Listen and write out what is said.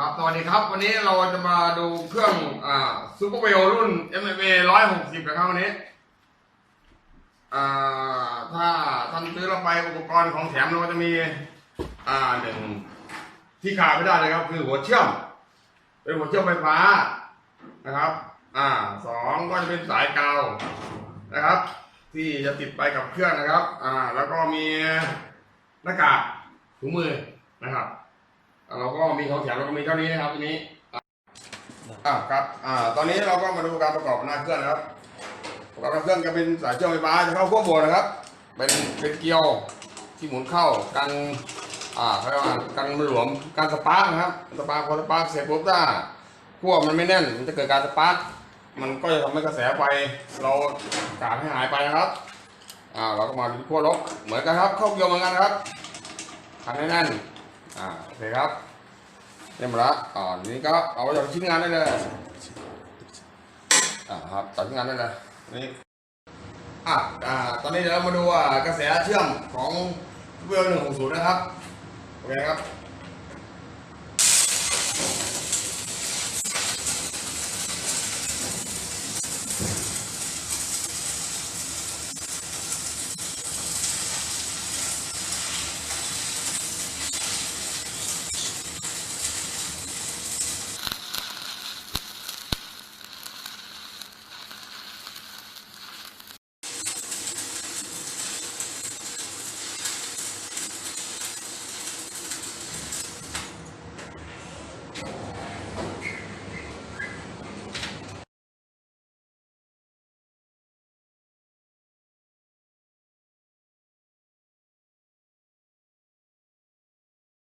ครับสวัสดีครับ วันนี้เราจะมาดูเครื่องอ่าซูเปอร์เวลรุ่น MMA ร้อยหกสิบนะครับวันนี้อ่าถ้าท่านซื้อเราไปอุปกรณ์ของแถมเราก็จะมีอ่าหนึ่งที่ขาดไม่ได้เลยครับ คือหัวเชื่อม เป็นหัวเชื่อมไฟฟ้านะครับ อ่าสองก็จะเป็นสายกาวนะครับ ที่จะติดไปกับเครื่องนะครับ อ่า แล้วก็มีหน้ากากถุงมือนะครับ เราก็มีของแถมเราก็มีเท่านี้นะครับทีนี้อ่าอ่าครับอ่าตอนนี้เราก็มาดูการประกอบหน้าเครื่องนะครับประกอบหน้าเครื่องจะเป็นสายเชื่อมไฟฟ้าจะเข้าขั้วบนนะครับ เป็นเป็นเกลียวที่หมุนเข้ากันอ่าเขาเรียกว่ากันมันหลวมการสปาร์กนะครับสปาร์กพอสปาร์กเสร็จปุ๊บถ้าขั้วมันไม่แน่นมันจะเกิดการสปาร์กมันก็จะทำให้กระแสไฟเราการให้หายไปนะครับอ่าเราก็มาดูขั้วลบเหมือนกันครับเข้าเกลียวเหมือนกันครับทำให้แน่น อ่าโอเคครับเรียบร้อยละอ่านี้ก็เอาไปจัดชิ้นงานได้เลยอ่าครับตัดชิ้นงานได้เลยนี่อะอ่าตอนนี้เดี๋ยวเรามาดูว่ากระแสเชื่อมของเวลหนึ่งหกศูนย์นะครับโอเคครับ